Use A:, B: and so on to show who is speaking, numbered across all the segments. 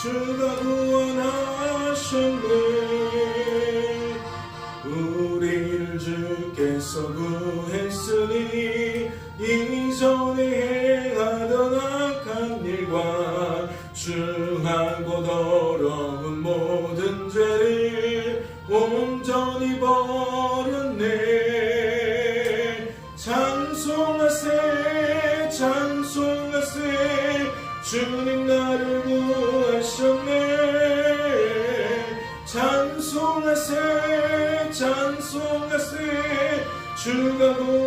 A: 주가 구원하셨네. 우리를 주께서 구했으 주가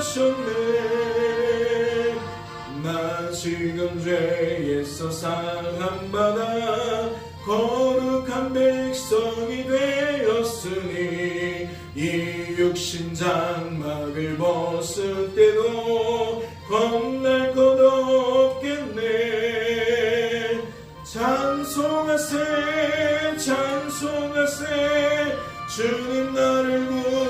A: 구원하셨네. 나 지금 죄에서 사함받아 거룩한 백성이 되었으니 이 육신 장막을 벗을 때도 겁날 것 없겠네. 찬송하세 찬송하세. 주님 나를 구하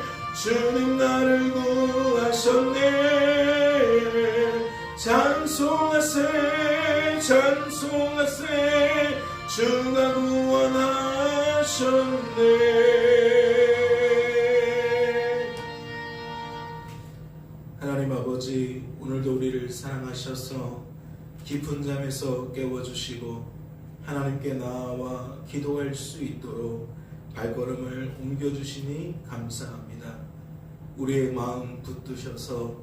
A: 주님 나를 구하셨네. 찬송하세 찬송하세. 주가 구원하셨네. 하나님 아버지 오늘도 우리를 사랑하셔서 깊은 잠에서 깨워주시고 하나님께 나와 기도할 수 있도록 발걸음을 옮겨주시니 감사합니다. 우리의 마음 붙드셔서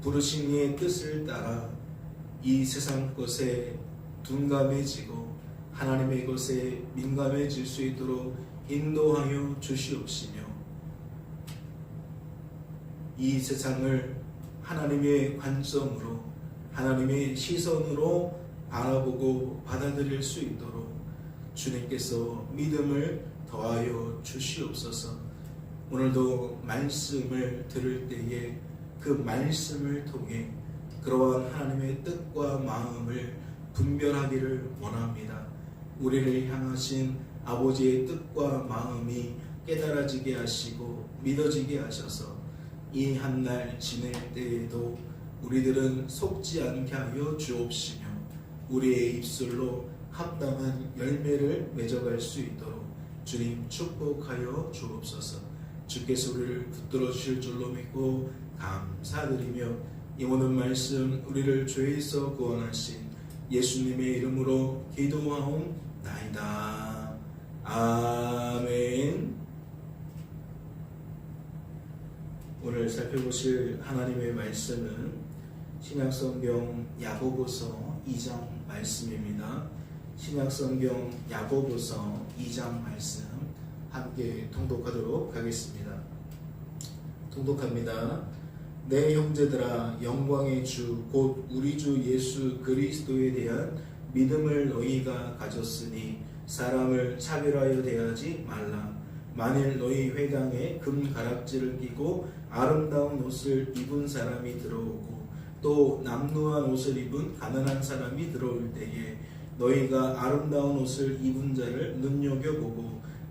A: 부르신 이의 뜻을 따라 이 세상 것에 둔감해지고 하나님의 것에 민감해질 수 있도록 인도하여 주시옵시며 이 세상을 하나님의 관점으로 하나님의 시선으로 바라보고 받아들일 수 있도록 주님께서 믿음을 더하여 주시옵소서. 오늘도 말씀을 들을 때에 그 말씀을 통해 그러한 하나님의 뜻과 마음을 분별하기를 원합니다. 우리를 향하신 아버지의 뜻과 마음이 깨달아지게 하시고 믿어지게 하셔서 이 한 날 지낼 때에도 우리들은 속지 않게 하여 주옵시며 우리의 입술로 합당한 열매를 맺어갈 수 있도록 주님 축복하여 주옵소서 주께서 우리를 붙들어 주실 줄로 믿고 감사드리며 이 모든 말씀 우리를 죄에서 구원하신 예수님의 이름으로 기도하옵나이다. 아멘. 오늘 살펴보실 하나님의 말씀은 신약성경 야고보서 2장 말씀입니다. 신약성경 야고보서 2장 말씀 함께 통독하도록 하겠습니다. 통독합니다. 내 형제들아 영광의 주 곧 우리 주 예수 그리스도에 대한 믿음을 너희가 가졌으니 사람을 차별하여 대하지 말라. 만일 너희 회당에 금 가락지를 끼고 아름다운 옷을 입은 사람이 들어오고 또 남루한 옷을 입은 가난한 사람이 들어올 때에 너희가 아름다운 옷을 입은 자를 눈여겨보고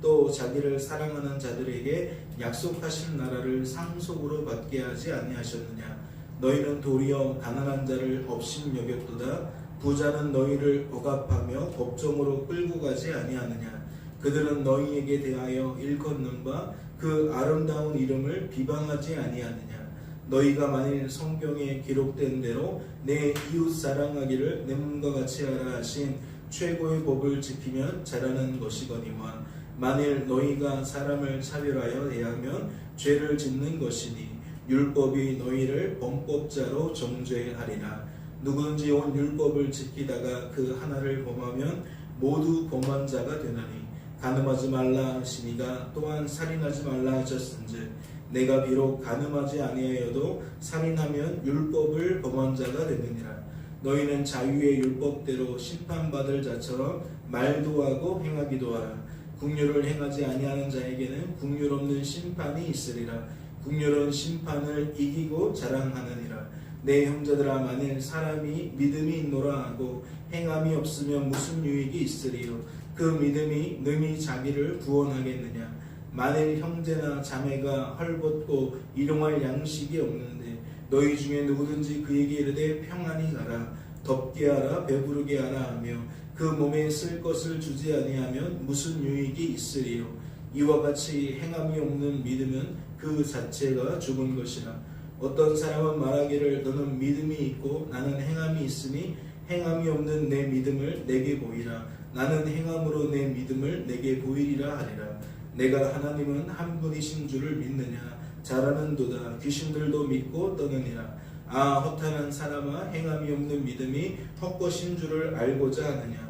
A: 또 자기를 사랑하는 자들에게 약속하신 나라를 상속으로 받게 하지 아니하셨느냐? 너희는 도리어 가난한 자를 업신 여겼도다. 부자는 너희를 억압하며 법정으로 끌고 가지 아니하느냐? 그들은 너희에게 대하여 일컫는 바 그 아름다운 이름을 비방하지 아니하느냐? 너희가 만일 성경에 기록된 대로 내 이웃 사랑하기를 내 몸과 같이 하라 하신 최고의 법을 지키면 잘하는 것이거니와 만일 너희가 사람을 차별하여 대하면 죄를 짓는 것이니 율법이 너희를 범법자로 정죄하리라. 누구든지 온 율법을 지키다가 그 하나를 범하면 모두 범한 자가 되나니 가늠하지 말라 하시니가 또한 살인하지 말라 하셨은즉 내가 비록 가늠하지 아니하여도 살인하면 율법을 범한 자가 되느니라. 너희는 자유의 율법대로 심판받을 자처럼 말도 하고 행하기도 하라 국률을 행하지 아니하는 자에게는 국률 없는 심판이 있으리라. 국률은 심판을 이기고 자랑하느니라. 내 형제들아 만일 사람이 믿음이 있노라 하고 행함이 없으면 무슨 유익이 있으리요? 그 믿음이 능히 자기를 구원하겠느냐? 만일 형제나 자매가 헐벗고 일용할 양식이 없는데 너희 중에 누구든지 그에게 이르되 평안히 가라. 덥게 하라 배부르게 하라 하며 그 몸에 쓸 것을 주지 아니하면 무슨 유익이 있으리요? 이와 같이 행함이 없는 믿음은 그 자체가 죽은 것이라 어떤 사람은 말하기를 너는 믿음이 있고 나는 행함이 있으니 행함이 없는 내 믿음을 내게 보이라. 나는 행함으로 내 믿음을 내게 보이리라 하리라. 내가 하나님은 한 분이신 줄을 믿느냐? 잘하는도다. 귀신들도 믿고 떠느니라. 아 허탄한 사람아 행함이 없는 믿음이 헛것인 줄을 알고자 하느냐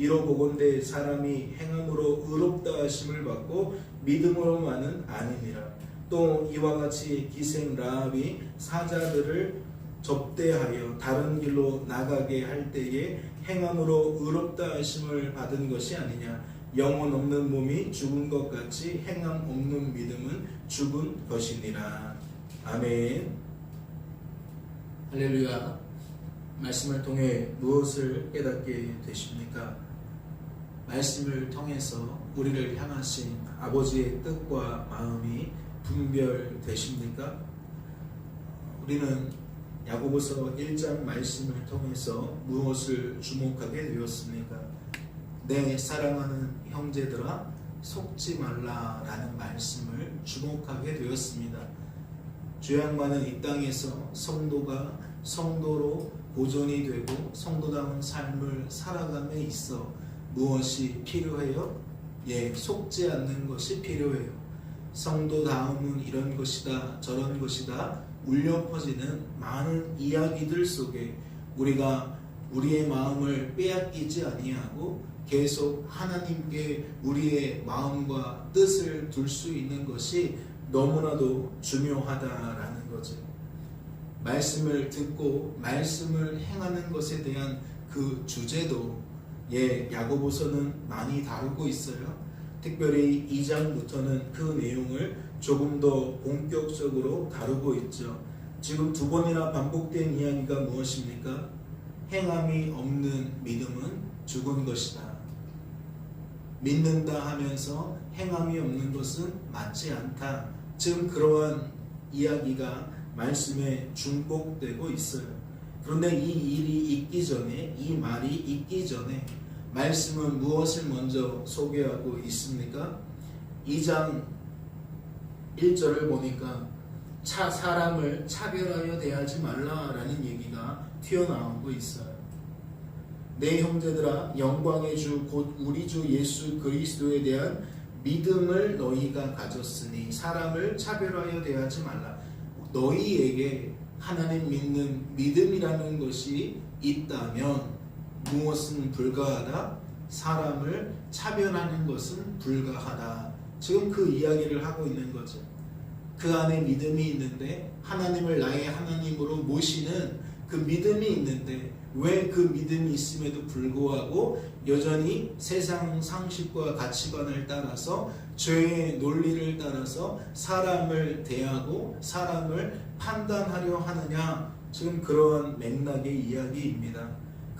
A: 이로 보건대 사람이 행함으로 의롭다 하심을 받고 믿음으로만은 아니니라. 또 이와 같이 기생 라합이 사자들을 접대하여 다른 길로 나가게 할 때에 행함으로 의롭다 하심을 받은 것이 아니냐. 영혼 없는 몸이 죽은 것 같이 행함 없는 믿음은 죽은 것이니라. 아멘. 할렐루야. 말씀을 통해 무엇을 깨닫게 되십니까? 말씀을 통해서 우리를 향하신 아버지의 뜻과 마음이 분별되십니까? 우리는 야고보서 1장 말씀을 통해서 무엇을 주목하게 되었습니까? 내 사랑하는 형제들아 속지 말라라는 말씀을 주목하게 되었습니다. 죄악만은 이 땅에서 성도가 성도로 보존이 되고 성도다운 삶을 살아감에 있어 무엇이 필요해요? 예, 속지 않는 것이 필요해요. 성도다움은 이런 것이다, 저런 것이다, 울려 퍼지는 많은 이야기들 속에 우리가 우리의 마음을 빼앗기지 아니하고 계속 하나님께 우리의 마음과 뜻을 둘 수 있는 것이 너무나도 중요하다라는 거죠. 말씀을 듣고 말씀을 행하는 것에 대한 그 주제도 예, 야고보서는 많이 다루고 있어요. 특별히 2장부터는 그 내용을 조금 더 본격적으로 다루고 있죠. 지금 두 번이나 반복된 이야기가 무엇입니까? 행함이 없는 믿음은 죽은 것이다. 믿는다 하면서 행함이 없는 것은 맞지 않다. 지금 그러한 이야기가 말씀에 중복되고 있어요. 그런데 이 일이 있기 전에, 이 말이 있기 전에 말씀은 무엇을 먼저 소개하고 있습니까? 2장 1절을 보니까 차 사람을 차별하여 대하지 말라라는 얘기가 튀어나오고 있어요. 내 형제들아 영광의 주 곧 우리 주 예수 그리스도에 대한 믿음을 너희가 가졌으니 사람을 차별하여 대하지 말라. 너희에게 하나님 믿는 믿음이라는 것이 있다면 무엇은 불가하다? 사람을 차별하는 것은 불가하다. 지금 그 이야기를 하고 있는 거죠. 그 안에 믿음이 있는데 하나님을 나의 하나님으로 모시는 그 믿음이 있는데 왜 그 믿음이 있음에도 불구하고 여전히 세상 상식과 가치관을 따라서 죄의 논리를 따라서 사람을 대하고 사람을 판단하려 하느냐 지금 그러한 맥락의 이야기입니다.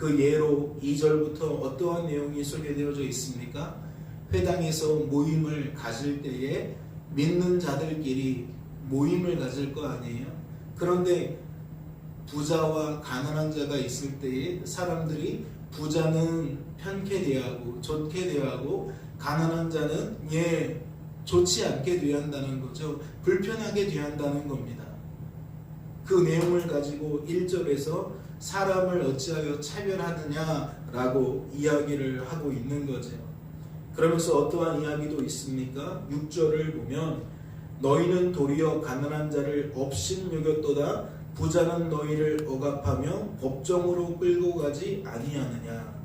A: 그 예로 2절부터 어떠한 내용이 소개되어져 있습니까? 회당에서 모임을 가질 때에 믿는 자들끼리 모임을 가질 거 아니에요? 그런데 부자와 가난한 자가 있을 때에 사람들이 부자는 편케 대하고 좋게 대하고 가난한 자는 예 좋지 않게 대한다는 거죠. 불편하게 대한다는 겁니다. 그 내용을 가지고 1절에서 사람을 어찌하여 차별하느냐라고 이야기를 하고 있는 거죠. 그러면서 어떠한 이야기도 있습니까? 6절을 보면 너희는 도리어 가난한 자를 업신 여겼도다 부자는 너희를 억압하며 법정으로 끌고 가지 아니하느냐.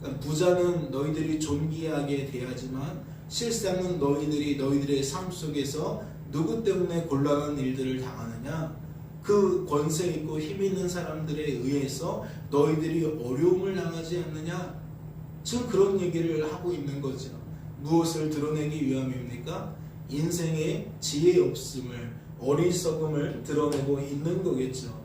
A: 그러니까 부자는 너희들이 존귀하게 대하지만 실상은 너희들이 너희들의 삶 속에서 누구 때문에 곤란한 일들을 당하느냐. 그 권세 있고 힘 있는 사람들에 의해서 너희들이 어려움을 당하지 않느냐. 지금 그런 얘기를 하고 있는 거죠. 무엇을 드러내기 위함입니까? 인생의 지혜 없음을 어리석음을 드러내고 있는 거겠죠.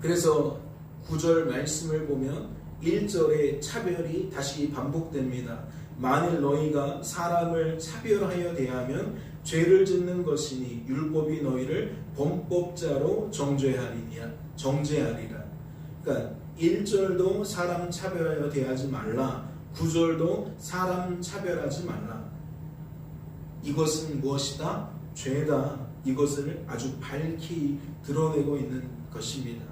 A: 그래서 9절 말씀을 보면 1절의 차별이 다시 반복됩니다. 만일 너희가 사람을 차별하여 대하면 죄를 짓는 것이니 율법이 너희를 범법자로 정죄하리니라. 정죄하리라. 그러니까 1절도 사람 차별하여 대하지 말라. 9절도 사람 차별하지 말라. 이것은 무엇이다? 죄다. 이것을 아주 밝히 드러내고 있는 것입니다.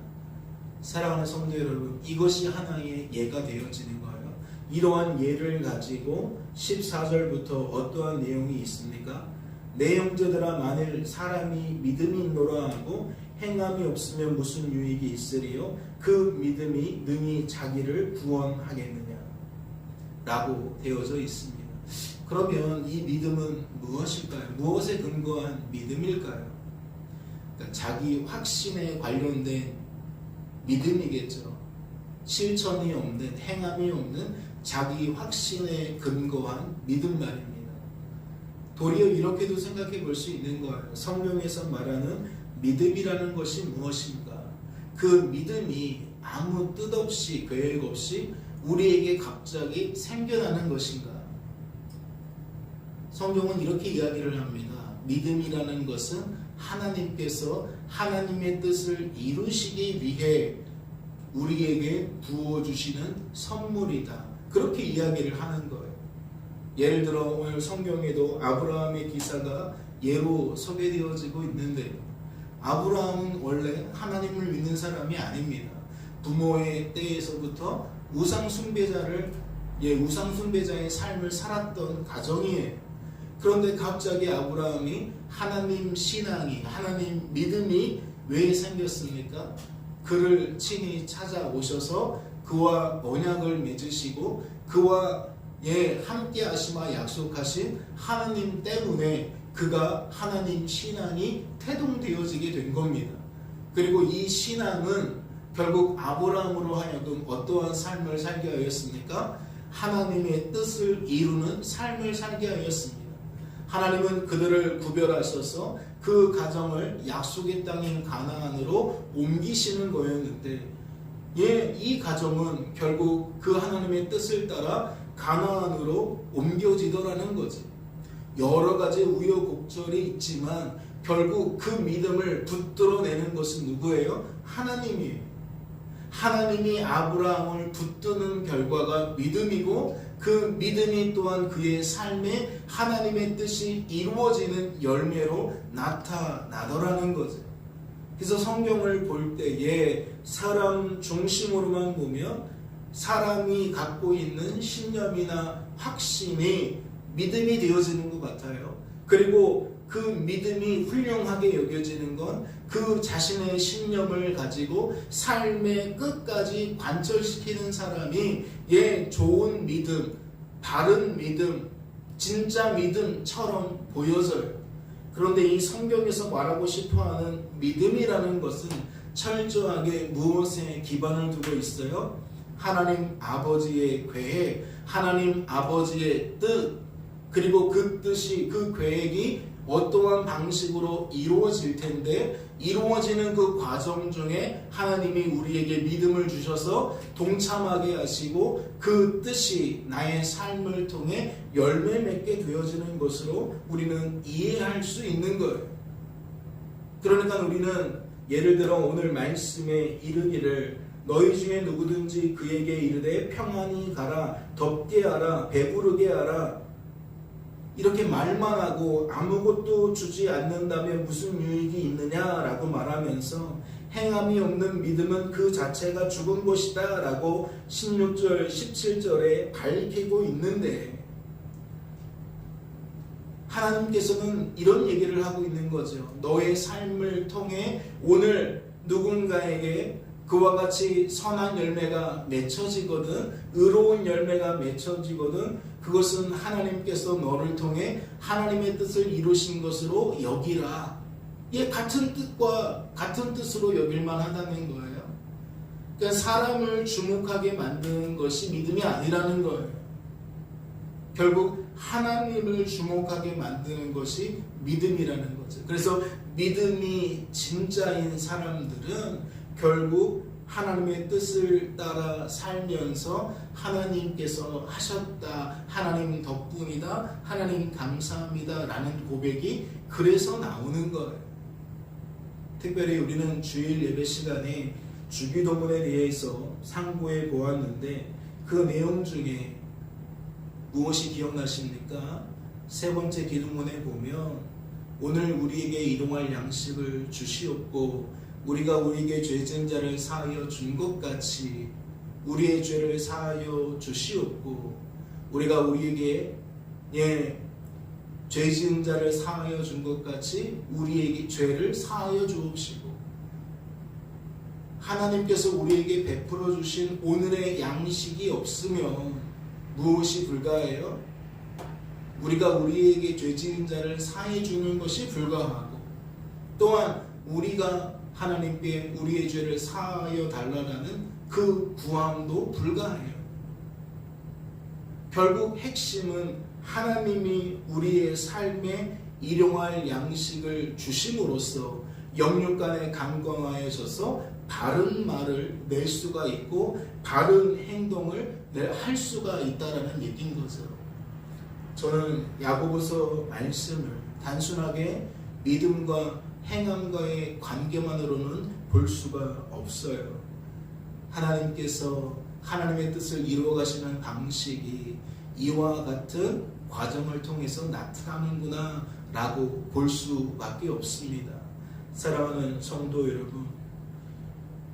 A: 사랑하는 성도 여러분, 이것이 하나의 예가 되어지는 거예요. 이러한 예를 가지고 14절부터 어떠한 내용이 있습니까? 내 형제들아 만일 사람이 믿음이 있노라 하고 행함이 없으면 무슨 유익이 있으리요? 그 믿음이 능히 자기를 구원하겠느냐? 라고 되어져 있습니다. 그러면 이 믿음은 무엇일까요? 무엇에 근거한 믿음일까요? 그러니까 자기 확신에 관련된 믿음이겠죠. 실천이 없는, 행함이 없는 자기 확신에 근거한 믿음 말입니다. 도리어 이렇게도 생각해 볼 수 있는 거예요. 성경에서 말하는 믿음이라는 것이 무엇인가? 그 믿음이 아무 뜻 없이, 계획 없이 우리에게 갑자기 생겨나는 것인가? 성경은 이렇게 이야기를 합니다. 믿음이라는 것은 하나님께서 하나님의 뜻을 이루시기 위해 우리에게 부어주시는 선물이다. 그렇게 이야기를 하는 거예요. 예를 들어 오늘 성경에도 아브라함의 기사가 예로 소개되어지고 있는데요. 아브라함은 원래 하나님을 믿는 사람이 아닙니다. 부모의 때에서부터 우상 숭배자를 예, 우상 숭배자의 삶을 살았던 가정이에요. 그런데 갑자기 아브라함이 하나님 신앙이 하나님 믿음이 왜 생겼습니까? 그를 친히 찾아오셔서 그와 언약을 맺으시고 그와 예 함께 하시마 약속하신 하나님 때문에 그가 하나님 신앙이 태동되어지게 된 겁니다. 그리고 이 신앙은 결국 아브라함으로 하여금 어떠한 삶을 살게 하였습니까? 하나님의 뜻을 이루는 삶을 살게 하였습니다. 하나님은 그들을 구별하셔서 그 가정을 약속의 땅인 가나안으로 옮기시는 거였는데 예, 이 가정은 결국 그 하나님의 뜻을 따라 가나안으로 옮겨지더라는 거지. 여러 가지 우여곡절이 있지만 결국 그 믿음을 붙들어내는 것은 누구예요? 하나님이에요. 하나님이 아브라함을 붙드는 결과가 믿음이고 그 믿음이 또한 그의 삶에 하나님의 뜻이 이루어지는 열매로 나타나더라는 거죠. 그래서 성경을 볼 때에 사람 중심으로만 보면 사람이 갖고 있는 신념이나 확신이 믿음이 되어지는 것 같아요. 그리고 그 믿음이 훌륭하게 여겨지는 건 그 자신의 신념을 가지고 삶의 끝까지 관철시키는 사람이 예 좋은 믿음, 바른 믿음, 진짜 믿음처럼 보여져요. 그런데 이 성경에서 말하고 싶어 하는 믿음이라는 것은 철저하게 무엇에 기반을 두고 있어요? 하나님 아버지의 계획, 하나님 아버지의 뜻, 그리고 그 뜻이 그 계획이 어떠한 방식으로 이루어질 텐데 이루어지는 그 과정 중에 하나님이 우리에게 믿음을 주셔서 동참하게 하시고 그 뜻이 나의 삶을 통해 열매 맺게 되어지는 것으로 우리는 이해할 수 있는 거예요. 그러니까 우리는 예를 들어 오늘 말씀에 이르기를 너희 중에 누구든지 그에게 이르되 평안히 가라 덥게 하라 배부르게 하라 이렇게 말만 하고 아무것도 주지 않는다면 무슨 유익이 있느냐라고 말하면서 행함이 없는 믿음은 그 자체가 죽은 것이다 라고 16절 17절에 밝히고 있는데 하나님께서는 이런 얘기를 하고 있는 거죠. 너의 삶을 통해 오늘 누군가에게 그와 같이 선한 열매가 맺혀지거든, 의로운 열매가 맺혀지거든, 그것은 하나님께서 너를 통해 하나님의 뜻을 이루신 것으로 여기라. 예, 같은 뜻과 같은 뜻으로 여길만 하다는 거예요. 그러니까 사람을 주목하게 만드는 것이 믿음이 아니라는 거예요. 결국 하나님을 주목하게 만드는 것이 믿음이라는 거죠. 그래서 믿음이 진짜인 사람들은 결국 하나님의 뜻을 따라 살면서 하나님께서 하셨다, 하나님 덕분이다, 하나님 감사합니다 라는 고백이 그래서 나오는 거예요. 특별히 우리는 주일 예배 시간에 주기도문에 대해서 상고해 보았는데 그 내용 중에 무엇이 기억나십니까? 세 번째 기도문에 보면 오늘 우리에게 이동할 양식을 주시옵고 우리가 우리에게 죄진 자를 사하여 준 것 같이 우리의 죄를 사하여 주시옵고 우리가 우리에게 예 죄진 자를 사하여 준 것 같이 우리에게 죄를 사하여 주옵시고 하나님께서 우리에게 베풀어 주신 오늘의 양식이 없으면 무엇이 불가해요? 우리가 우리에게 죄 지은 자를 사해 주는 것이 불가하고 또한 우리가 하나님께 우리의 죄를 사하여 달라는 그 구함도 불가해요. 결국 핵심은 하나님이 우리의 삶에 일용할 양식을 주심으로써 영육 간에 강건하여져서 바른 말을 낼 수가 있고 바른 행동을 할 수가 있다라는 얘기인 거죠. 저는 야고보서 말씀을 단순하게 믿음과 행함과의 관계만으로는 볼 수가 없어요. 하나님께서 하나님의 뜻을 이루어 가시는 방식이 이와 같은 과정을 통해서 나타나는구나 라고 볼 수밖에 없습니다. 사랑하는 성도 여러분,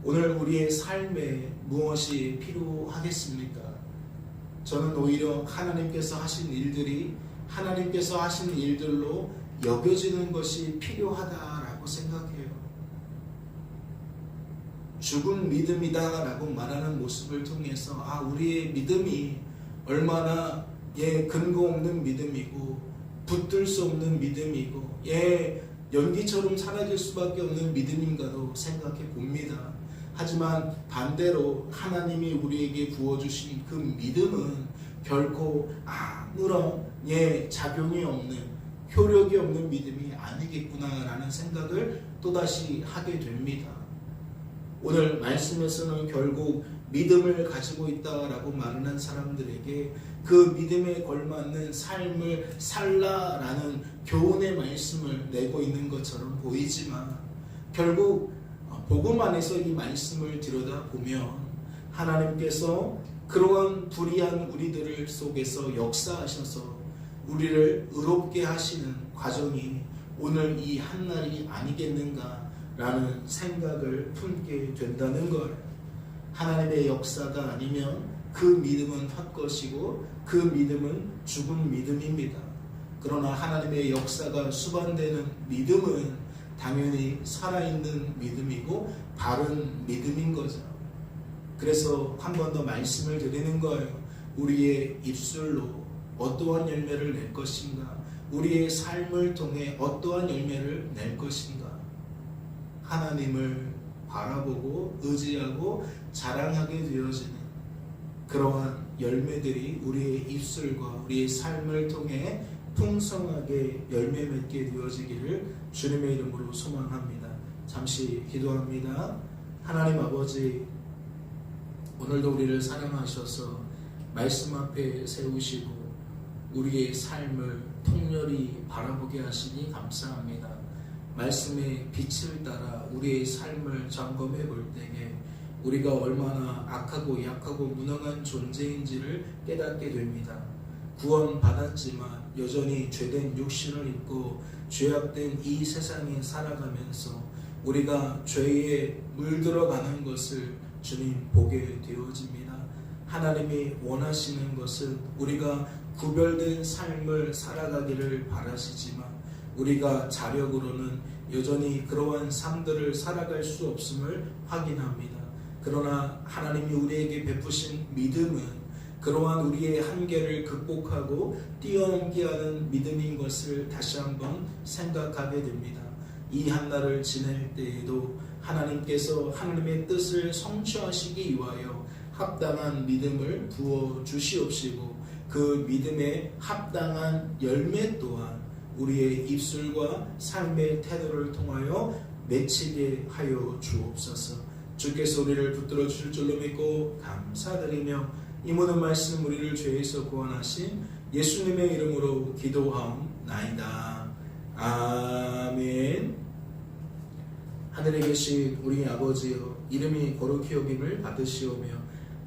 A: 오늘 우리의 삶에 무엇이 필요하겠습니까? 저는 오히려 하나님께서 하신 일들이 하나님께서 하신 일들로 여겨지는 것이 필요하다 라고 생각해요. 죽은 믿음이다 라고 말하는 모습을 통해서 아 우리의 믿음이 얼마나 예 근거 없는 믿음이고 붙들 수 없는 믿음이고 예 연기처럼 사라질 수밖에 없는 믿음인가도 생각해 봅니다.
B: 하지만 반대로 하나님이 우리에게 부어주신 그 믿음은 결코 아무런 예 작용이 없는 효력이 없는 믿음이 아니겠구나라는 생각을 또다시 하게 됩니다. 오늘 말씀에서는 결국 믿음을 가지고 있다라고 말하는 사람들에게 그 믿음에 걸맞는 삶을 살라라는 교훈의 말씀을 내고 있는 것처럼 보이지만 결국 복음 안에서 이 말씀을 들여다보면 하나님께서 그러한 불의한 우리들을 속에서 역사하셔서 우리를 의롭게 하시는 과정이 오늘 이 한날이 아니겠는가라는 생각을 품게 된다는 걸 하나님의 역사가 아니면 그 믿음은 헛것이고 그 믿음은 죽은 믿음입니다. 그러나 하나님의 역사가 수반되는 믿음은 당연히 살아있는 믿음이고 바른 믿음인 거죠. 그래서 한 번 더 말씀을 드리는 거예요. 우리의 입술로 어떠한 열매를 낼 것인가? 우리의 삶을 통해 어떠한 열매를 낼 것인가? 하나님을 바라보고 의지하고 자랑하게 되어지는 그러한 열매들이 우리의 입술과 우리의 삶을 통해 풍성하게 열매 맺게 되어지기를 주님의 이름으로 소망합니다. 잠시 기도합니다. 하나님 아버지, 오늘도 우리를 사랑하셔서 말씀 앞에 세우시고 우리의 삶을 통렬히 바라보게 하시니 감사합니다. 말씀의 빛을 따라 우리의 삶을 점검해 볼 때에 우리가 얼마나 악하고 약하고 무능한 존재인지를 깨닫게 됩니다. 구원받았지만 여전히 죄된 육신을 입고 죄악된 이 세상에 살아가면서 우리가 죄에 물들어가는 것을 주님 보게 되어집니다. 하나님이 원하시는 것은 우리가 구별된 삶을 살아가기를 바라시지만 우리가 자력으로는 여전히 그러한 삶들을 살아갈 수 없음을 확인합니다. 그러나 하나님이 우리에게 베푸신 믿음은 그러한 우리의 한계를 극복하고 뛰어넘게 하는 믿음인 것을 다시 한번 생각하게 됩니다. 이 한날을 지낼 때에도 하나님께서 하나님의 뜻을 성취하시기 위하여 합당한 믿음을 부어 주시옵시고 그 믿음에 합당한 열매 또한 우리의 입술과 삶의 태도를 통하여 맺히게 하여 주옵소서. 주께서 우리를 붙들어 주실 줄로 믿고 감사드리며 이 모든 말씀 우리를 죄에서 구원하신 예수님의 이름으로 기도하옵나이다. 아멘. 하늘에 계신 우리 아버지여 이름이 거룩히 여김을 받으시오며